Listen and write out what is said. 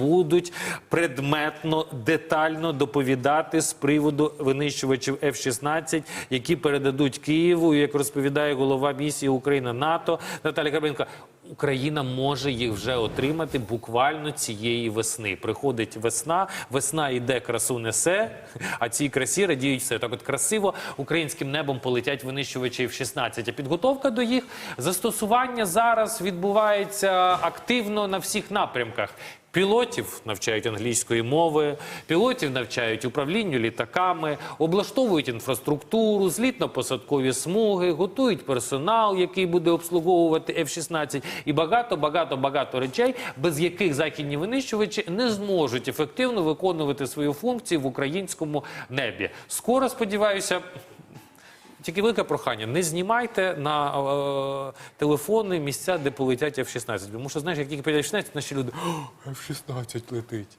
будуть предметно, детально доповідати з приводу винищувачів F-16, які передадуть Києву. Як розповідає голова місії Україна НАТО Наталя Карпенко, Україна може їх вже отримати буквально цієї весни. Приходить весна, весна йде, красу несе, а цій красі радіють все. Так от красиво українським небом полетять винищувачі F-16. А підготовка до їх застосування зараз відбувається активно на всіх напрямках. Пілотів навчають англійської мови, пілотів навчають управлінню літаками, облаштовують інфраструктуру, злітно-посадкові смуги, готують персонал, який буде обслуговувати F-16 і багато, багато, багато речей, без яких західні винищувачі не зможуть ефективно виконувати свою функцію в українському небі. Скоро сподіваюся. Тільки велике прохання, не знімайте на е, телефони місця, де полетять F-16. Тому що, знаєш, як тільки полетять F-16, наші люди «О, F-16 летить.